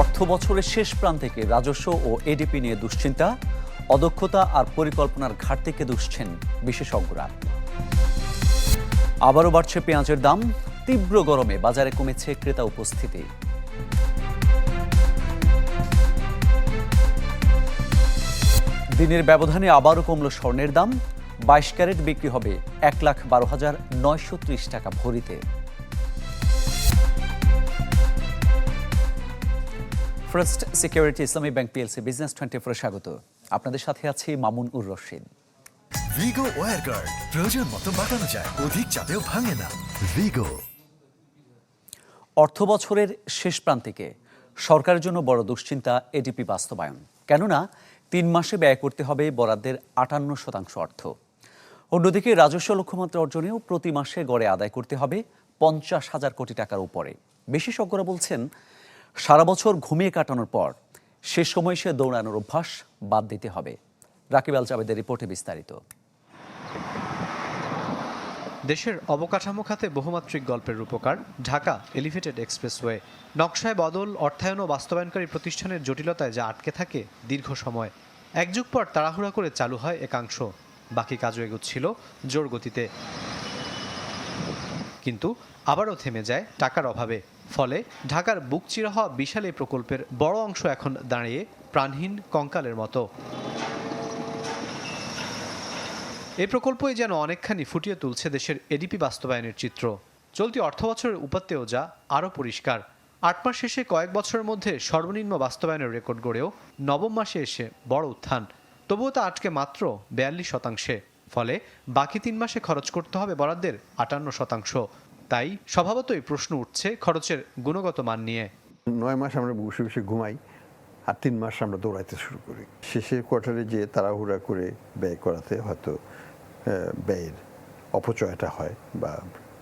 অর্থ বছরের শেষ প্রান্তিকে রাজস্ব ও এডিপি নিয়ে দুশ্চিন্তা, অদক্ষতা আর পরিকল্পনার ঘাটতিকে দুষছেন বিশেষজ্ঞরা। আবারও বাড়ছে পেঁয়াজের দাম, তীব্র গরমে বাজারে কমেছে ক্রেতা উপস্থিতি। দিনের ব্যবধানে আবারও কমল স্বর্ণের দাম, বাইশ ক্যারেট বিক্রি হবে এক লাখ বারো হাজার নয়শো ত্রিশ টাকা ভরিতে। First security Islami bank PLC business twenty four স্বাগত। আপনাদের সাথে আছি মামুন উর রশিদ। ভিগো ওয়ার গার্ড প্রয়োজন মতো বাঁকানো যায় অধিক চাপেও ভাঙে না। ভিগো অর্থ বছরের শেষ প্রান্তিকে সরকারের জন্য বড় দুশ্চিন্তা এডিপি বাস্তবায়ন। কেননা তিন মাসে ব্যয় করতে হবে বরাদ্দের আটান্ন শতাংশ অর্থ। অন্যদিকে রাজস্ব লক্ষ্যমাত্রা অর্জনেও প্রতি মাসে গড়ে আদায় করতে হবে পঞ্চাশ হাজার কোটি টাকার উপরে। বিশেষজ্ঞরা বলছেন সারা বছর ঘুমিয়ে কাটানোর পর সে সময় সে দৌড়ানোর অভ্যাস বাদ দিতে হবে। রাকিব আল জাবেদের রিপোর্টে বিস্তারিত। দেশের অবকাঠামো খাতে বহুমাত্রিক গল্পের রূপকার ঢাকা এলিভেটেড এক্সপ্রেসওয়ে। নকশায় বদল, অর্থায়ন ও বাস্তবায়নকারী প্রতিষ্ঠানের জটিলতায় যা আটকে থাকে দীর্ঘ সময়। এক যুগ পর তাড়াহুড়া করে চালু হয় একাংশ। বাকি কাজও এগোচ্ছিল জোর গতিতে। কিন্তু আবারও থেমে যায় টাকার অভাবে। ফলে ঢাকার বুক চিরা হওয়া বিশাল এই প্রকল্পের বড় অংশ এখন দাঁড়িয়ে প্রাণহীন কঙ্কালের মতো। এই প্রকল্পই যেন অনেকখানি ফুটিয়ে তুলছে দেশের এডিপি বাস্তবায়নের চিত্র। চলতি অর্থবছরের উপাত্তেও যা আরও পরিষ্কার। আট মাস শেষে কয়েক বছরের মধ্যে সর্বনিম্ন বাস্তবায়নের রেকর্ড গড়েও নবম মাসে এসে বড় উত্থান। তবুও তা আটকে মাত্র বিয়াল্লিশ শতাংশে। ফলে বাকি তিন মাসে খরচ করতে হবে বরাদ্দের আটান্ন শতাংশ। তাই স্বভাবতই প্রশ্ন উঠছে খরচের গুণগত মান নিয়ে। নয় মাস আমরা বসে বসে ঘুমাই আর তিন মাস আমরা দৌড়াইতে শুরু করি। শেষের কোয়ার্টারে যে তাড়াহুড়া করে ব্যয় করাতে হয়তো ব্যয়ের অপচয়টা হয় বা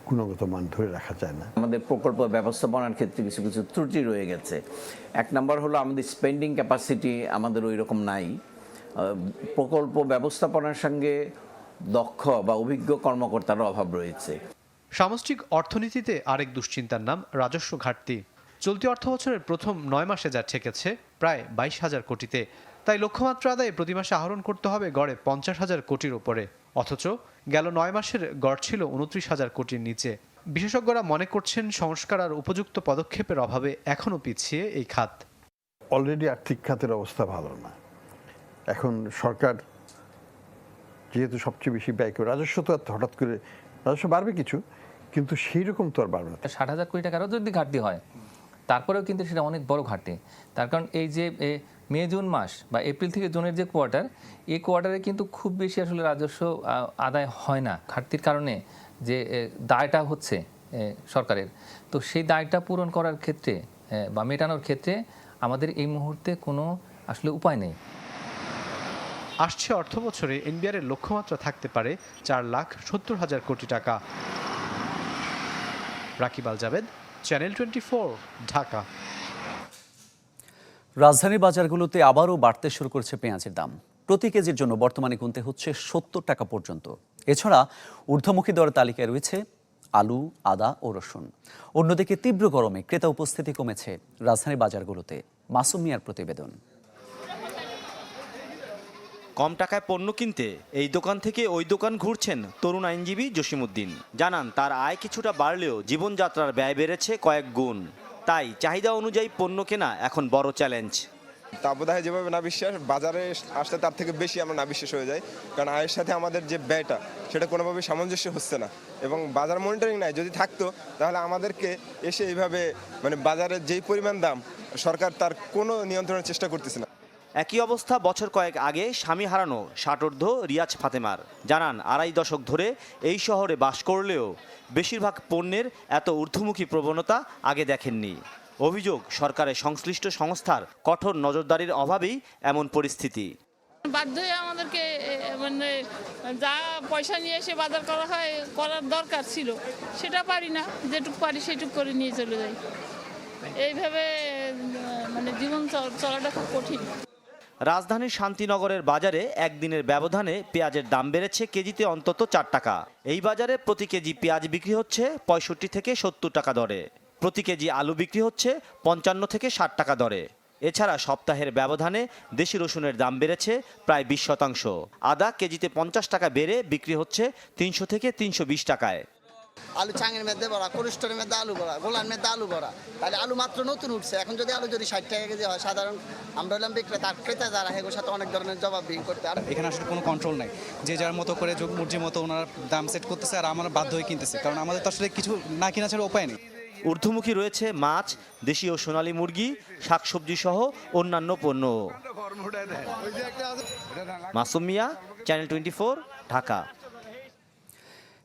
গুণগত মান ধরে রাখা যায় না। আমাদের প্রকল্প ব্যবস্থাপনার ক্ষেত্রে কিছু কিছু ত্রুটি রয়ে গেছে। এক নম্বর হলো আমাদের স্পেন্ডিং ক্যাপাসিটি আমাদের ওই রকম নাই প্রকল্প ব্যবস্থাপনার সঙ্গে দক্ষ বা অভিজ্ঞ কর্মকর্তার অভাব রয়েছে। সামষ্টিক অর্থনীতিতে আরেক দুশ্চিন্তার নাম রাজস্ব ঘাটতি। চলতি অর্থবছরের প্রথম নয় মাসে যা ঠেকেছে, প্রায় বাইশ হাজার কোটিতে। তাই লক্ষ্যমাত্রা আদায়ে প্রতি মাসে আহরণ করতে হবে গড়ে পঞ্চাশ হাজার কোটির ওপরে। অথচ গেল নয় মাসের গড় ছিল উনত্রিশ হাজার কোটির নিচে। বিশেষজ্ঞরা মনে করছেন সংস্কার আর উপযুক্ত পদক্ষেপের অভাবে এখনও পিছিয়ে এই খাত। অলরেডি আর্থিক খাতের অবস্থা ভালো না। এখন সরকার যেহেতু সবচেয়ে বেশি ব্যয় করে, রাজস্ব তো হঠাৎ করে রাজস্ব বাড়বে কিছু, কিন্তু সেই রকম তো আর বাড়বে না। ষাট হাজার কোটি টাকারও যদি ঘাটতি হয়, তারপরেও কিন্তু সেটা অনেক বড় ঘাটতি। তার কারণ এই যে মে, জুন মাস বা এপ্রিল থেকে জুনের যে কোয়ার্টার এই কোয়ার্টারে কিন্তু খুব বেশি আসলে রাজস্ব আদায় হয় না। ঘাটতির কারণে যে দায়টা হচ্ছে সরকারের। তো সেই দায়টা পূরণ করার ক্ষেত্রে বা মেটানোর ক্ষেত্রে আমাদের এই মুহূর্তে কোনো আসলে উপায় নেই। আসছে অর্থ বছরে এনবিআর এর লক্ষ্যমাত্রা থাকতে পারে চার লাখ সত্তর হাজার কোটি টাকা। Rakib Al channel twenty Dhaka. রাজধানী বাজারগুলোতে আবারও বাড়তে শুরু করেছে পেঁয়াজের দাম। প্রতি কেজির জন্য বর্তমানে গুনতে হচ্ছে সত্তর টাকা পর্যন্ত। এছাড়া ঊর্ধ্বমুখী দরের তালিকায় রয়েছে আলু, আদা ও রসুন। অন্যদিকে তীব্র গরমে ক্রেতা উপস্থিতি কমেছে রাজধানীর বাজারগুলোতে। মাসুম মিয়ার প্রতিবেদন। কম টাকায় পণ্য কিনতে এই দোকান থেকে ওই দোকান ঘুরছেন তরুণ আইনজীবী জসিমুদ্দিন জানান, তার আয় কিছুটা বাড়লেও জীবনযাত্রার ব্যয় বেড়েছে কয়েক গুণ। তাই চাহিদা অনুযায়ী পণ্য কেনা এখন বড় চ্যালেঞ্জ। তা বোধহয় যেভাবে না বিশ্বাস বাজারে আসলে তার থেকে বেশি আমরা না বিশ্বাস হয়ে যাই। কারণ আয়ের সাথে আমাদের যে ব্যয়টা, সেটা কোনোভাবে সামঞ্জস্য হচ্ছে না। এবং বাজার মনিটরিং নাই, যদি থাকতো, তাহলে আমাদেরকে এসে এইভাবে মানে বাজারের যেই পরিমাণ দাম, সরকার তার কোনো নিয়ন্ত্রণের চেষ্টা করতেছে না। একই অবস্থা বছর কয়েক আগে স্বামী হারানো ষাটোর্ধ রিয়াজ ফাতেমার। জানান, আড়াই দশক ধরে এই শহরে বাস করলেও বেশিরভাগ পণ্যের এত ঊর্ধ্বমুখী প্রবণতা আগে দেখেননি। অভিযোগ, সরকারের সংশ্লিষ্ট সংস্থার কঠোর নজরদারির অভাবেই এমন পরিস্থিতি। বাধ্য হয়ে আমাদেরকে মানে যা পয়সা নিয়ে এসে বাজার করা হয়, করার দরকার ছিল, সেটা পারি না। যেটুক পারি সেটুক করে নিয়ে চলে যাই। এইভাবে মানে জীবন চলাটা খুব কঠিন। রাজধানীর শান্তিনগরের বাজারে একদিনের ব্যবধানে পেঁয়াজের দাম বেড়েছে কেজিতে অন্তত চার টাকা। এই বাজারে প্রতি কেজি পেঁয়াজ বিক্রি হচ্ছে পঁয়ষট্টি থেকে সত্তর টাকা দরে। প্রতি কেজি আলু বিক্রি হচ্ছে পঞ্চান্ন থেকে ষাট টাকা দরে। এছাড়া সপ্তাহের ব্যবধানে দেশি রসুনের দাম বেড়েছে প্রায় বিশ শতাংশ। আদা কেজিতে পঞ্চাশ টাকা বেড়ে বিক্রি হচ্ছে তিনশো থেকে তিনশো বিশ টাকায়। আলু চাঙের মধ্যে বড়া কোলেস্টোরের মধ্যে আলু বড়া গোলার মধ্যে আলু বড়া তাহলে আলু মাত্র নতুন উঠছে। এখন যদি আলু যদি ষাট টাকা কেজি হয় সাধারণ আমরা হলাম বিক্রেতা আর ক্রেতা যারা হেগোর সাথে অনেক ধরনের জবাব বিক্রি করতে আর এখানে আসলে কোনো কন্ট্রোল নাই। যে যার মতো করে যোগ মর্জি মতো ওনারা দাম সেট করতেছে আর আমরা বাধ্য হয়ে কিনতেছে। কারণ আমাদের তো আসলে কিছু না কিনা ছাড়া উপায় নেই। ঊর্ধ্বমুখী রয়েছে মাছ দেশীয় সোনালী মুরগি শাকসবজি সহ অন্যান্য পণ্য। Masumia channel twenty Dhaka.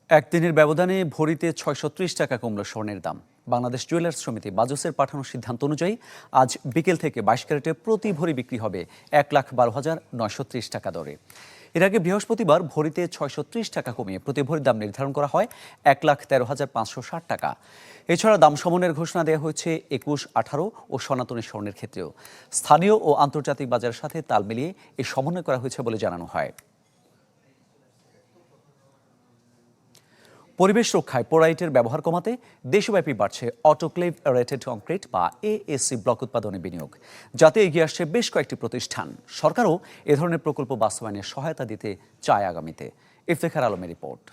একদিনের ব্যবধানে ভরিতে ছয়শো ত্রিশ টাকা কমল স্বর্ণের দাম। বাংলাদেশ জুয়েলার্স সমিতি বাজসের পাঠানোর সিদ্ধান্ত অনুযায়ী আজ বিকেল থেকে বাইশ ক্যারেটে প্রতি ভরি বিক্রি হবে এক লাখ বারো হাজার নয়শো টাকা দরে। এর আগে বৃহস্পতিবার ভরিতে ছয়শো ত্রিশ টাকা কমিয়ে প্রতি ভরির দাম নির্ধারণ করা হয় এক লাখ তেরো হাজার পাঁচশো ষাট টাকা। এছাড়া দাম সমনের ঘোষণা দেওয়া হয়েছে একুশ, আঠারো ও সনাতনী স্বর্ণের ক্ষেত্রেও। স্থানীয় ও আন্তর্জাতিক বাজারের সাথে তাল মিলিয়ে এই সমন্বয় করা হয়েছে বলে জানানো হয়। পরিবেশ রক্ষায় পোরাইটের ব্যবহার কমাতে দেশব্যাপী বাড়ছে অটোক্লেভ রেটেড কংক্রিট বা এএসসি ব্লক উৎপাদনে বিনিয়োগ। যাতে এগিয়ে আসছে বেশ কয়েকটি প্রতিষ্ঠান। সরকারও এ ধরনের প্রকল্প বাস্তবায়নে সহায়তা দিতে চায় আগামীতে। ইফতেখার আলমের রিপোর্ট।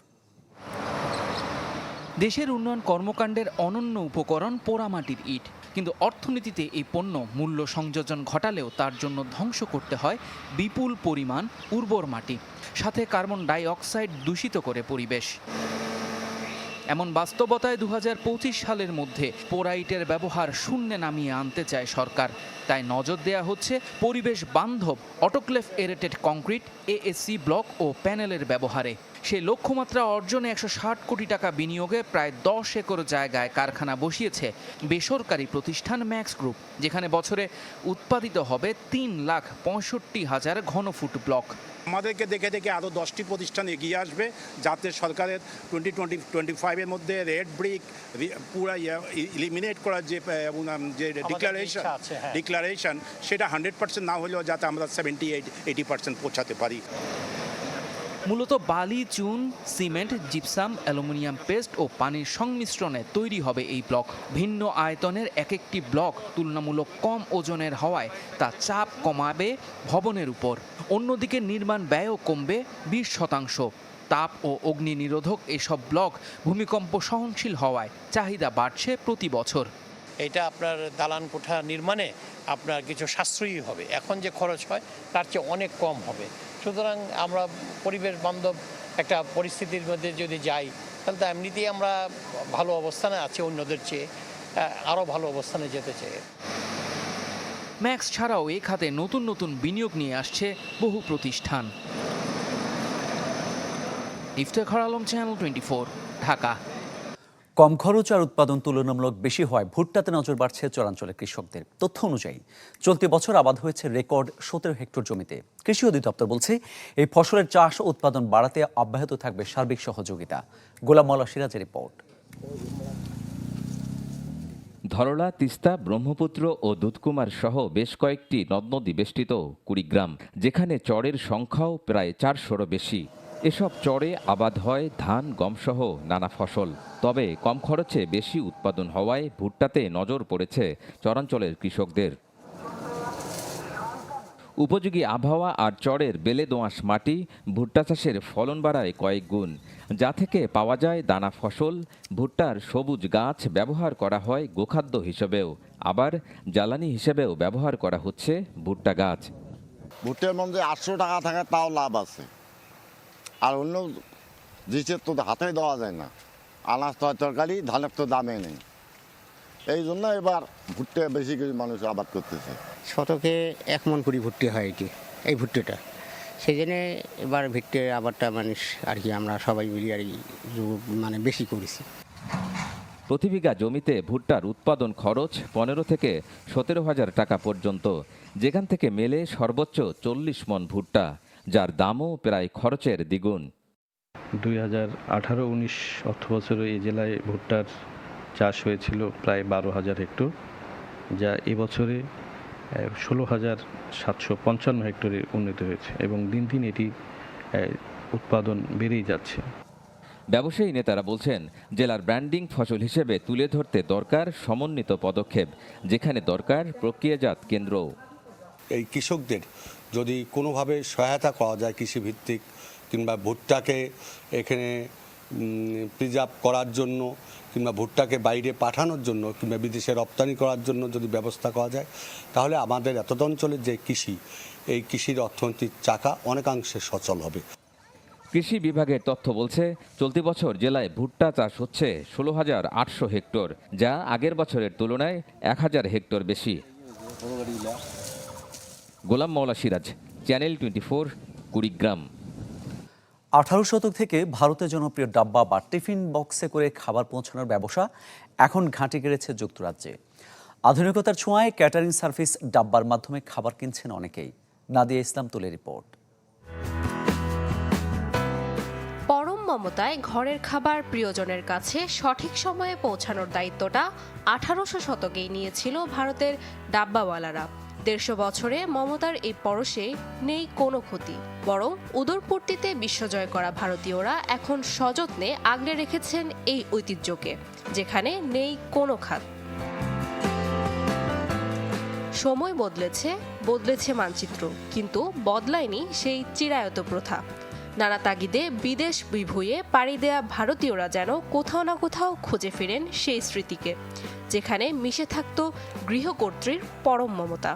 দেশের উন্নয়ন কর্মকাণ্ডের অনন্য উপকরণ পোড়ামাটির ইট। কিন্তু অর্থনীতিতে এই পণ্য মূল্য সংযোজন ঘটালেও তার জন্য ধ্বংস করতে হয় বিপুল পরিমাণ উর্বর মাটি। সাথে কার্বন ডাই অক্সাইড দূষিত করে পরিবেশ। এমন বাস্তবতায় দু হাজার পঁচিশ সালের মধ্যে পোরাইটের ব্যবহার শূন্যে নামিয়ে আনতে চায় সরকার। তাই নজর দেয়া হচ্ছে পরিবেশ বান্ধব autoclave aerated concrete ASC block ও প্যানেলের ব্যবহারে। সেই লক্ষ্যমাত্রা অর্জনে একশো ষাট কোটি টাকা বিনিয়োগে প্রায় দশ একর জায়গায় কারখানা বসিয়েছে বেসরকারি প্রতিষ্ঠান ম্যাক্স গ্রুপ যেখানে বছরে উৎপাদিত হবে তিন লাখ পঁয়ষট্টি হাজার ঘনফুট ব্লক। আমাদেরকে দেখে দেখে আরও দশটি প্রতিষ্ঠান এগিয়ে আসবে যাতে সরকারের টোয়েন্টি টোয়েন্টি টোয়েন্টি ফাইভের মধ্যে রেড ব্রিক পুরা ইলিমিনেট করার যে যে ডিক্লারেশন ডিক্লারেশন সেটা হান্ড্রেড পার্সেন্ট না হলেও যাতে আমরা সেভেন্টি এইট এইটি পার্সেন্ট পৌঁছাতে পারি। মূলত বালি, চুন, সিমেন্ট, জিপসাম, অ্যালুমিনিয়াম পেস্ট ও পানির সংমিশ্রণে তৈরি হবে এই ব্লক। ভিন্ন আয়তনের এক একটি ব্লক তুলনামূলক কম ওজনের হওয়ায় তা চাপ কমাবে ভবনের উপর। অন্যদিকে নির্মাণ ব্যয়ও কমবে বিশ শতাংশ। তাপ ও অগ্নি নিরোধক এসব ব্লক ভূমিকম্প সহনশীল হওয়ায় চাহিদা বাড়ছে প্রতি বছর। এটা আপনার দালান কোঠা নির্মাণে আপনার কিছু সাশ্রয়ী হবে। এখন যে খরচ হয়, তার চেয়ে অনেক কম হবে। সুতরাং আমরা পরিবেশ বান্ধব একটা পরিস্থিতির মধ্যে যদি যাই, তাহলে তো এমনিতেই আমরা ভালো অবস্থানে আছি অন্যদের চেয়ে আরও ভালো অবস্থানে যেতে চাই। ম্যাক্স ছাড়াও এ খাতে নতুন নতুন বিনিয়োগ নিয়ে আসছে বহু প্রতিষ্ঠান। Iftekhar Alam, channel twenty Dhaka. কম খরচ আর উৎপাদন তুলনামূলক বেশি হওয়ায় ভুট্টাতে নজর বাড়ছে চরাঞ্চলের কৃষকদের। তথ্য অনুযায়ী, চলতি বছর আবাদ হয়েছে রেকর্ড সতেরো হেক্টর জমিতে। কৃষি অধিদপ্তর বলছে, এই ফসলের চাষ ও উৎপাদন বাড়াতে অব্যাহত থাকবে সার্বিক সহযোগিতা। গোলাম মল্লা সিরাজের রিপোর্ট। ধরলা, তিস্তা, ব্রহ্মপুত্র ও দুধকুমার সহ বেশ কয়েকটি নদ নদী বেষ্টিত কুড়িগ্রাম, যেখানে চরের সংখ্যাও প্রায় চারশোরও বেশি। এসব চরে আবাদ হয় ধান গমসহ নানা ফসল। তবে কম খরচে বেশি উৎপাদন হওয়ায় ভুট্টাতে নজর পড়েছে চরাঞ্চলের কৃষকদের। উপযোগী আবহাওয়া আর চরের বেলে দোঁয়াশ মাটি ভুট্টা চাষের ফলন বাড়ায় কয়েক গুণ। যা থেকে পাওয়া যায় দানা ফসল, ভুট্টার সবুজ গাছ ব্যবহার করা হয় গোখাদ্য হিসেবেও। আবার জ্বালানি হিসেবেও ব্যবহার করা হচ্ছে ভুট্টা গাছ। ভুট্টার মধ্যে আটশো টাকা থাকে, তাও লাভ আছে। আর অন্য জিনিসের তো হাতে দেওয়া যায় না। আনাজ তো তরকারি ধানের তো দামে নেই। এই জন্য এবার ভুট্টা বেশি কিছু মানুষ আবাদ করতেছে। শতকে এক মন কুড়ি ভুট্টি হয় এটি এই ভুট্টিটা। সেই জন্যে এবার ভুট্টে আবারটা মানুষ আর কি আমরা সবাই মিলি আর কি মানে বেশি করেছি। প্রতি বিঘা জমিতে ভুট্টার উৎপাদন খরচ পনেরো থেকে সতেরো হাজার টাকা পর্যন্ত। যেখান থেকে মেলে সর্বোচ্চ চল্লিশ মন ভুট্টা। যার দামও প্রায় খরচের দ্বিগুণ। দুই হাজার আঠারো উনিশ অর্থ বছরে এই জেলায় ভুট্টার চাষ হয়েছিল প্রায় বারো হাজার হেক্টর যা এবছরে ষোলো হাজার সাতশো পঞ্চান্ন হেক্টরে উন্নীত হয়েছে এবং দিন দিন এটি উৎপাদন বেড়েই যাচ্ছে। ব্যবসায়ী নেতারা বলছেন জেলার ব্র্যান্ডিং ফসল হিসেবে তুলে ধরতে দরকার সমন্বিত পদক্ষেপ যেখানে দরকার প্রক্রিয়াজাত কেন্দ্র এই কৃষকদের যদি কোনোভাবে সহায়তা করা যায় কৃষিভিত্তিক কিংবা ভুট্টাকে এখানে প্রিজার্ভ করার জন্য কিংবা ভুট্টাকে বাইরে পাঠানোর জন্য কিংবা বিদেশে রপ্তানি করার জন্য যদি ব্যবস্থা করা যায়, তাহলে আমাদের এতদ অঞ্চলের যে কৃষি, এই কৃষির অর্থনীতির চাকা অনেকাংশে সচল হবে। কৃষি বিভাগের তথ্য বলছে, চলতি বছর জেলায় ভুট্টা চাষ হচ্ছে ষোলো হাজার আটশো হেক্টর, যা আগের বছরের তুলনায় এক হাজার হেক্টর বেশি। Golam Maula Siraj channel twenty four Kurigram. আঠারো শতক থেকে ভারতে জনপ্রিয় ডাব্বা বা টিফিন বক্সে করে খাবার পৌঁছানোর ব্যবসা এখন ঘাঁটি গেড়েছে যুক্তরাজ্যে। আধুনিকতার ছোঁয়ায় ক্যাটারিং সার্ভিস ডাব্বার মাধ্যমে খাবার কিনছেন অনেকেই। নাদিয়া ইসলাম তুলে রিপোর্ট। পরম মমতায় ঘরের খাবার প্রিয়জনের কাছে সঠিক সময়ে পৌঁছানোর দায়িত্বটা আঠারোশো শতকেই নিয়েছিল ভারতের ডাব্বাওয়ালারা। দেড়শো বছরে মমতার এই পরশে নেই কোনো ক্ষতি, বরং উদরপূর্তিতে বিশ্বজয় করা ভারতীয়রা এখন সযত্নে আগলে রেখেছেন এই ঐতিহ্যকে, যেখানে নেই কোনো খাত। সময় বদলেছে বদলেছে মানচিত্র, কিন্তু বদলায়নি সেই চিরায়ত প্রথা। নানা তাগিদে বিদেশ বিভুঁয়ে পাড়ি দেয়া ভারতীয়রা যেন কোথাও না কোথাও খুঁজে ফেরেন সেই স্মৃতিকে, যেখানে মিশে থাকত গৃহকর্ত্রীর পরম মমতা।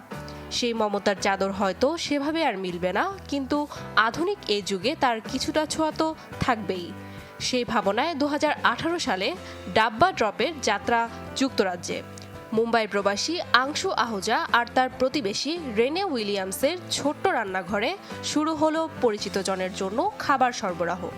সেই মমতার চাদর হয়তো সেভাবে আর মিলবে না, কিন্তু আধুনিক এই যুগে তার কিছুটা ছোঁয়া তো থাকবেই। সেই ভাবনায় দু হাজার আঠারো সালে ডাব্বা ড্রপের যাত্রা যুক্তরাজ্যে। মুম্বাই প্রবাসী আংশু আহুজা আর তার প্রতিবেশী রেনে উইলিয়ামসের ছোট্ট রান্নাঘরে শুরু হলো পরিচিত জনের জন্য খাবার সরবরাহ।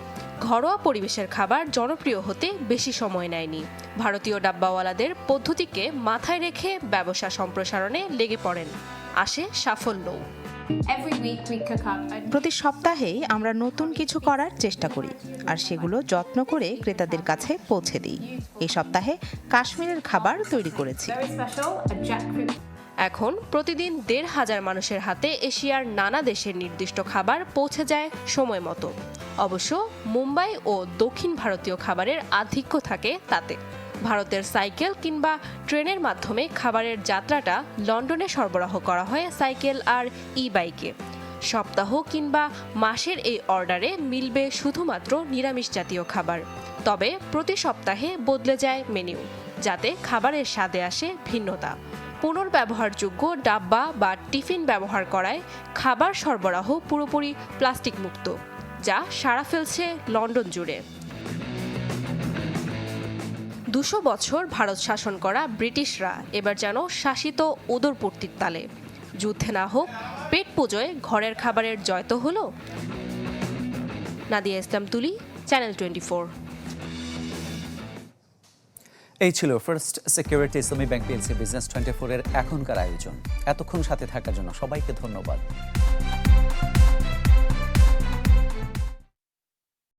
ঘরোয়া পরিবেশের খাবার জনপ্রিয় হতে বেশি সময় নেয়নি। ভারতীয় ডাব্বাওয়ালাদের পদ্ধতিকে মাথায় রেখে ব্যবসা সম্প্রসারণে লেগে পড়েন। আসে সাফল্যও। প্রতি সপ্তাহেই আমরা নতুন কিছু করার চেষ্টা করি আর সেগুলো যত্ন করে ক্রেতাদের কাছে পৌঁছে দিই। এই সপ্তাহে কাশ্মীরের খাবার তৈরি করেছি। এখন প্রতিদিন দেড় হাজার মানুষের হাতে এশিয়ার নানা দেশের নির্দিষ্ট খাবার পৌঁছে যায় সময় মতো। অবশ্য মুম্বাই ও দক্ষিণ ভারতীয় খাবারের আধিক্য থাকে তাতে। ভারতের সাইকেল কিংবা ট্রেনের মাধ্যমে খাবারের যাত্রাটা লন্ডনে সরবরাহ করা হয় সাইকেল আর ই বাইকে সপ্তাহ কিংবা মাসের এই অর্ডারে মিলবে শুধুমাত্র নিরামিষ জাতীয় খাবার। তবে প্রতি সপ্তাহে বদলে যায় মেনু, যাতে খাবারের স্বাদে আসে ভিন্নতা। পুনর্ব্যবহারযোগ্য ডাব্বা বা টিফিন ব্যবহার করায় খাবার সরবরাহ পুরোপুরি প্লাস্টিক মুক্ত যা সাড়া ফেলছে লন্ডন জুড়ে। দুশো বছর ভারত শাসন করা ব্রিটিশরা এবার যেন শাসিত উদরপূর্তির তালে। যুদ্ধে না হোক, পেট পুজোয় ঘরের খাবারের জয় তো হলো। নাদিয়া ইসলাম তুলি চ্যানেল টোয়েন্টি এই ছিল first security Islami bank PLC business twenty ফোরের এখনকার আয়োজন। এতক্ষণ সাথে থাকার জন্য সবাইকে ধন্যবাদ।